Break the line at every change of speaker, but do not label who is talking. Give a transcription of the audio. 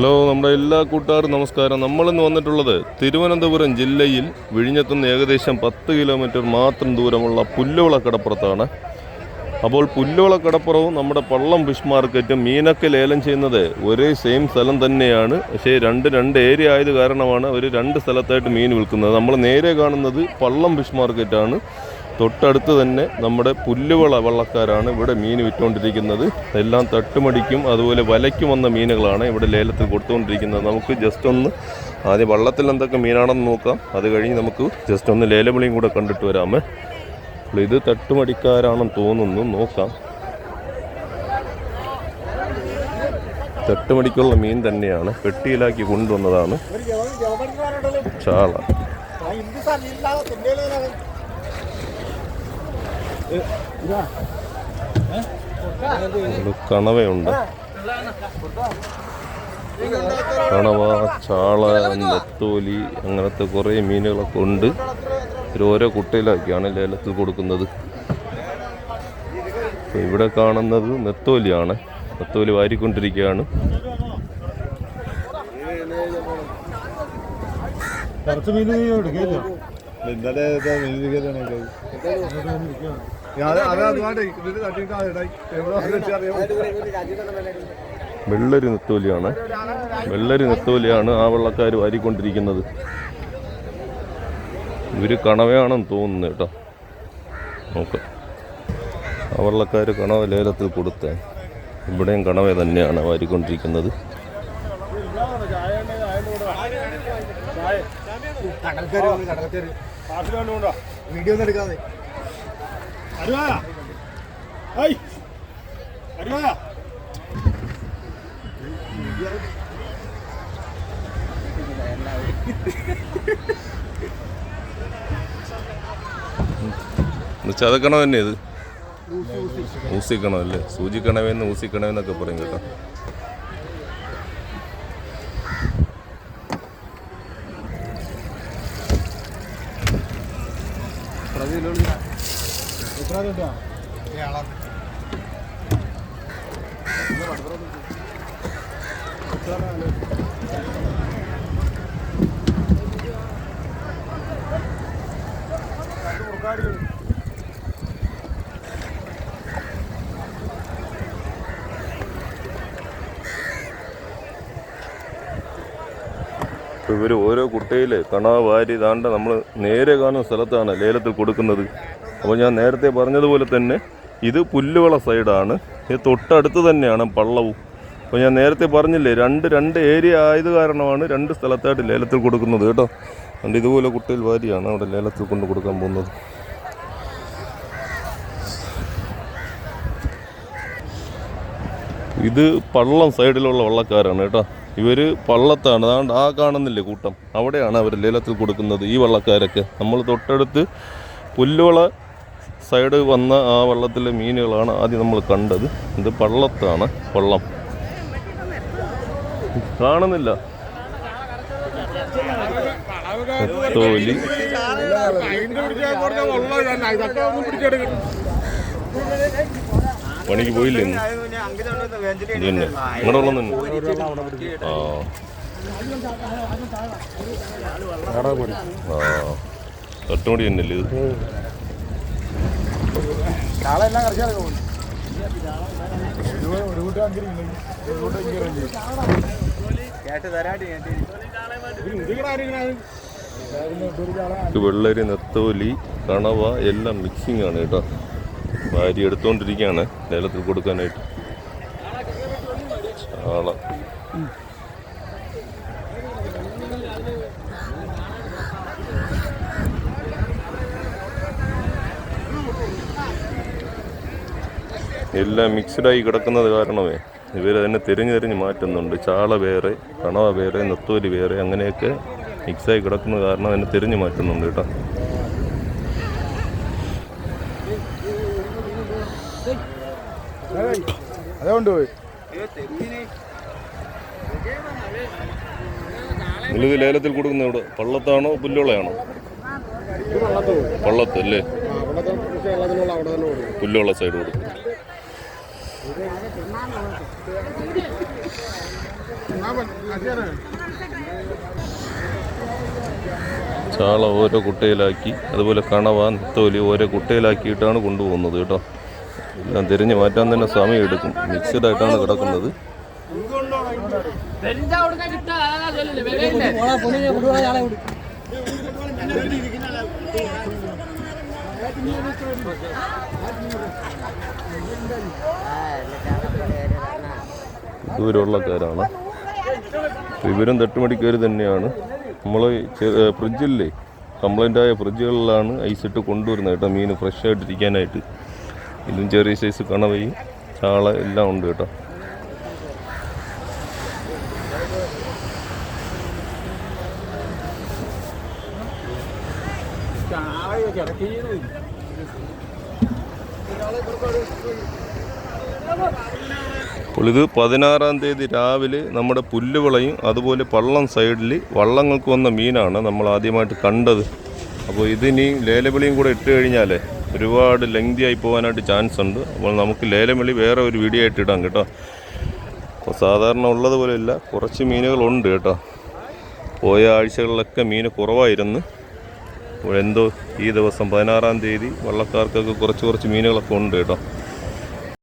Hello നമ്മുടെ എല്ലാ കൂട്ടുകാരും നമസ്കാരം. നമ്മളിന്ന് വന്നിട്ടുള്ളത് തിരുവനന്തപുരം ജില്ലയിൽ വിഴിഞ്ഞത്തുനിന്ന് ഏകദേശം പത്ത് കിലോമീറ്റർ മാത്രം ദൂരമുള്ള പുല്ലുവിള കടപ്പുറത്താണ്. അപ്പോൾ പുല്ലുവിള കടപ്പുറവും നമ്മുടെ പള്ളം ഫിഷ് മാർക്കറ്റും മീനൊക്കെ ലേലം ചെയ്യുന്നത് ഒരേ സെയിം സ്ഥലം തന്നെയാണ്. പക്ഷേ രണ്ട് രണ്ട് ഏരിയ ആയത് കാരണമാണ് അവർ രണ്ട് സ്ഥലത്തായിട്ട് മീൻ വിൽക്കുന്നത്. നമ്മൾ നേരെ കാണുന്നത് പള്ളം ഫിഷ് മാർക്കറ്റാണ്. തൊട്ടടുത്ത് തന്നെ നമ്മുടെ പുല്ലുവള വള്ളക്കാരാണ് ഇവിടെ മീൻ വിറ്റുകൊണ്ടിരിക്കുന്നത് എല്ലാം തട്ടുമടിക്കും അതുപോലെ വലയ്ക്കും വന്ന മീനുകളാണ് ഇവിടെ ലേലത്തിൽ കൊടുത്തുകൊണ്ടിരിക്കുന്നത് നമുക്ക് ജസ്റ്റ് ഒന്ന് ആദ്യം വള്ളത്തിൽ എന്തൊക്കെ മീനാണെന്ന് നോക്കാം. അത് കഴിഞ്ഞ് നമുക്ക് ജസ്റ്റ് ഒന്ന് ലേലവിളിയും കൂടെ കണ്ടിട്ട് വരാമേ. അപ്പോൾ ഇത് തട്ടുമടിക്കാരാണെന്ന് തോന്നുന്നു. നോക്കാം. തട്ടുമടിക്കുള്ള മീൻ തന്നെയാണ്. പെട്ടിയിലാക്കി കൊണ്ടുവന്നതാണ്. ചാള. കണവയുണ്ട്. കണവ ചാള നെത്തോലി അങ്ങനത്തെ കുറേ മീനുകളൊക്കെ ഉണ്ട്. ഒരു ഓരോ കുട്ടയിലാക്കിയാണ് ലേലത്തിൽ കൊടുക്കുന്നത്. ഇവിടെ കാണുന്നത് നെത്തോലിയാണ്. നെത്തോലി വാരിക്കൊണ്ടിരിക്കുകയാണ്.
കുറച്ച് മീൻ എടുക്കില്ല
ഇന്നലെ
വെള്ളരി നെത്തോലിയാണ്. വെള്ളരി നെത്തോലിയാണ് ആ വെള്ളക്കാർ വാരിക്കൊണ്ടിരിക്കുന്നത്. ഇവർ കണവയാണെന്ന് തോന്നുന്നു കേട്ടോ. നോക്ക. ആ വെള്ളക്കാർ കണവ ലേലത്തിൽ കൊടുത്തേ ഇവിടെയും കണവ തന്നെയാണ് വാരിക്കൊണ്ടിരിക്കുന്നത്.
വീഡിയോ ഒന്നും കടൽക്കാര് വീഡിയോ ഒന്നും എടുക്കാതെ
ചതക്കണ തന്നെ ഇത്. ഊസിക്കണോ ഊസിക്കണമല്ലേ സൂചിക്കണവെന്ന് ഊസിക്കണവെന്നൊക്കെ പറയും കേട്ടോ. ഇവർ ഓരോ കുട്ടയിൽ കണാവാരി താണ്ട നമ്മൾ നേരെ കാണുന്ന സ്ഥലത്താണ് ലേലത്തിൽ കൊടുക്കുന്നത്. അപ്പോൾ ഞാൻ നേരത്തെ പറഞ്ഞതുപോലെ തന്നെ ഇത് പുല്ലുവള സൈഡാണ്. ഇത് തൊട്ടടുത്ത് തന്നെയാണ് പള്ളവും. അപ്പോൾ ഞാൻ നേരത്തെ പറഞ്ഞില്ലേ രണ്ട് രണ്ട് ഏരിയ ആയത് കാരണമാണ് രണ്ട് സ്ഥലത്തായിട്ട് ലേലത്തിൽ കൊടുക്കുന്നത് കേട്ടോ. അതുകൊണ്ട് ഇതുപോലെ കുട്ടിൽ വാരിയാണ് അവിടെ ലേലത്തിൽ കൊണ്ട് കൊടുക്കാൻ പോകുന്നത്. ഇത് പള്ളം സൈഡിലുള്ള വള്ളക്കാരാണ് കേട്ടോ. ഇവർ പള്ളത്താണ്. അതാണ്ട് ആ കാണുന്നില്ലേ കൂട്ടം? അവിടെയാണ് അവർ ലേലത്തിൽ കൊടുക്കുന്നത് ഈ വള്ളക്കാരൊക്കെ. നമ്മൾ തൊട്ടടുത്ത് പുല്ലുവള സൈഡ് വന്ന ആ വള്ളത്തിലെ മീനുകളാണ് ആദ്യം നമ്മൾ കണ്ടത്. ഇത് പള്ളത്താണ് പള്ളം കാണുന്നില്ല. തോലി പണിക്ക് പോയില്ലേ ഇന്ന്? ഇത് തന്നെ. വെള്ളം ആ. തട്ടുമുടി ഇത്?
കാളെല്ലാം എല്ലാം ഇങ്ങനെ
ഇത് വെള്ളരി നെത്തോലി കണവ എല്ലാം മിക്സിംഗ് ആണ് കേട്ടോ. ഭാര്യ എടുത്തുകൊണ്ടിരിക്കുകയാണ് ലേലത്തിൽ കൊടുക്കാനായിട്ട്. ചാള എല്ലാം മിക്സ്ഡായി കിടക്കുന്നത് കാരണമേ ഇവർ അതിനെ തിരിഞ്ഞ് തിരിഞ്ഞ് മാറ്റുന്നുണ്ട്. ചാള വേറെ കണവ വേറെ നെത്തോലി വേറെ അങ്ങനെയൊക്കെ മിക്സായി കിടക്കുന്ന കാരണം അതിനെ തിരിഞ്ഞ് മാറ്റുന്നുണ്ട് കേട്ടോ.
അതുകൊണ്ട് പോയി
നിങ്ങളിത് ലേലത്തിൽ കൊടുക്കുന്ന ഇവിടെ പള്ളത്താണോ പുല്ലുള്ളയാണോ പള്ളത്ത് അല്ലേ? പുല്ലുള്ള സൈഡ് കൊടുക്കും. ചാള ഓരോ കുട്ടയിലാക്കി അതുപോലെ കണവ നെത്തോലി ഓരോ കുട്ടയിലാക്കിയിട്ടാണ് കൊണ്ടുപോകുന്നത് കേട്ടോ. എല്ലാം തിരിഞ്ഞ് മാറ്റാൻ തന്നെ സമയം എടുക്കും. മിക്സഡ് ആയിട്ടാണ് കിടക്കുന്നത്. ദൂരമുള്ളക്കാരാണ് ഇവരും തട്ടുമടിക്കാർ തന്നെയാണ്. നമ്മൾ ഫ്രിഡ്ജില്ലേ? കംപ്ലൈന്റ് ആയ ഫ്രിഡ്ജുകളിലാണ് ഐസിട്ട് കൊണ്ടുവരുന്നത് കേട്ടോ മീൻ ഫ്രഷ് ആയിട്ടിരിക്കാനായിട്ട് ഇതും ചെറിയ സൈസ് കണവയും ചാള എല്ലാം ഉണ്ട് കേട്ടോ. അപ്പോൾ ഇത് പതിനാറാം തീയതി രാവിലെ നമ്മുടെ പുല്ലുവിളയും അതുപോലെ പള്ളം സൈഡിൽ വള്ളങ്ങൾക്ക് വന്ന മീനാണ് നമ്മൾ ആദ്യമായിട്ട് കണ്ടത്. അപ്പോൾ ഇതിനി ലേലവിളിയും കൂടെ ഇട്ട് കഴിഞ്ഞാൽ ഒരുപാട് ലെങ്തി ആയി പോകാനായിട്ട് ചാൻസ് ഉണ്ട്. അപ്പോൾ നമുക്ക് ലേലവിളി വേറെ ഒരു വീഡിയോ ആയിട്ട് ഇടാം കേട്ടോ. അപ്പോൾ സാധാരണ ഉള്ളതുപോലെ ഇല്ല കുറച്ച് മീനുകളുണ്ട് കേട്ടോ. പോയ ആഴ്ചകളിലൊക്കെ മീൻ കുറവായിരുന്നു. അപ്പോൾ എന്തോ ഈ ദിവസം പതിനാറാം തീയതി വള്ളക്കാർക്കൊക്കെ കുറച്ച് കുറച്ച് മീനുകളൊക്കെ ഉണ്ട് കേട്ടോ.